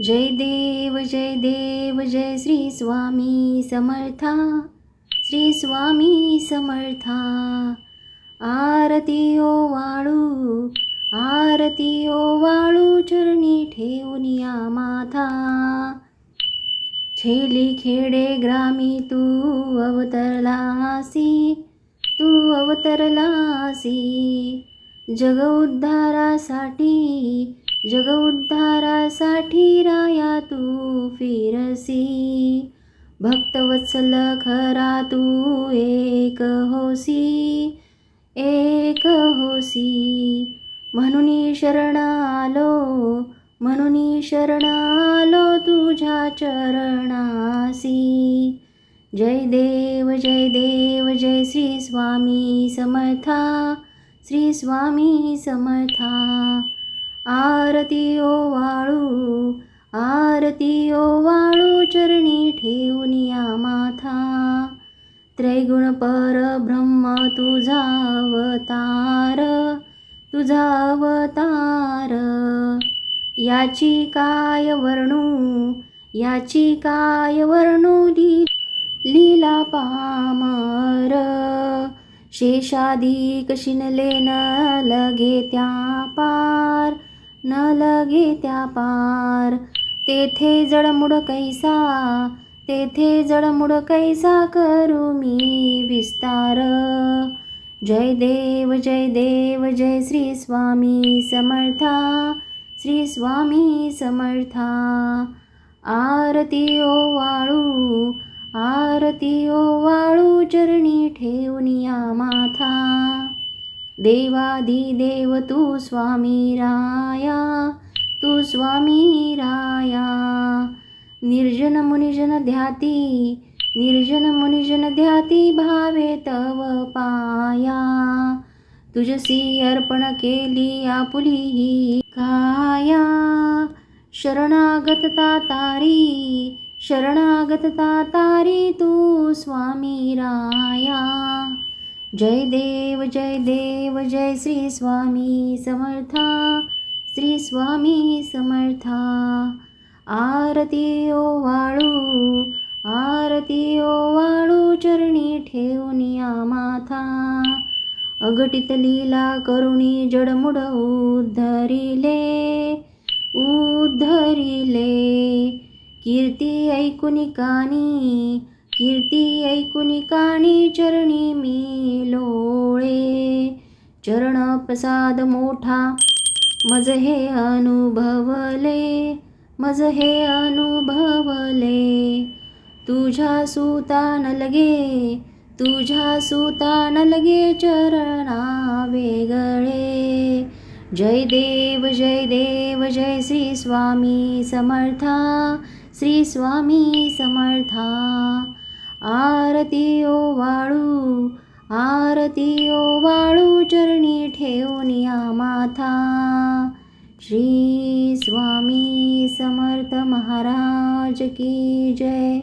जय देव जय देव जय श्री स्वामी समर्था श्री स्वामी समर्था. आरती ओ वाळू आरती ओ वाळू चरणी ठेवून या माथा. छेली खेडे ग्रामी तू अवतरलासी तू अवतरलासी. जग उद्धारासाठी जग उद्धारासाठी राया तू फिरसी. भक्तवत्सल खरा तू एक होसी एक होसी. म्हणून शरण आलो म्हणून शरण आलो तुझ्या चरणासी. जय देव जय देव जय श्री स्वामी समर्था श्री स्वामी समर्था. आरती ओ वाळू आरती ओ वाळू चरणी ठेवून या माथा. त्रैगुण पर ब्रह्म तुझा अवतार तुझा अवतार. याची काय वर्णू याची काय वर्णू ली लीला पामार. शेषाधिक शिनले न लगे त्या पा न लगे त्या पार. तेथे जडमुड कैसा तेथे जडमुड कैसा करू मी विस्तार. जय देव जय देव जय श्री स्वामी समर्था श्री स्वामी समर्था. आरती ओ वाळू आरती ओ वाळू चरणी ठेवनिया माथा. देवादिदेव तू स्वामी राया तू स्वामी राया निर्जन मुनिजन ध्याती निर्जन मुनिजन ध्याती भावे तव पाया। तुझसी अर्पण केली आपुली ही काया। शरणागतता तारी शरणागतता तारी तू स्वामी राया जय देव जय देव जय श्री स्वामी समर्था श्री स्वामी समर्था। आरती ओ वाळू आरती ओ वाळू चरणी ठेवून माथा। अघटित लीला करुणी जडमुड उद्धरिले उद्धरिले। कीर्ती ऐकुनी कानी कीर्ती ऐकून काणी चरणी मी लोळे. चरण प्रसाद मोठा मज हे अनुभवले मज हे अनुभवले. तुझ्या सुतान लगे तुझ्या सुतान लगे चरणा वेगळे. जय देव जय देव जय श्री स्वामी समर्था श्री स्वामी समर्था. आरती ओ वाळू आरती ओ वाळू चरणी ठेवून या माथा. श्री स्वामी समर्थ महाराज की जय.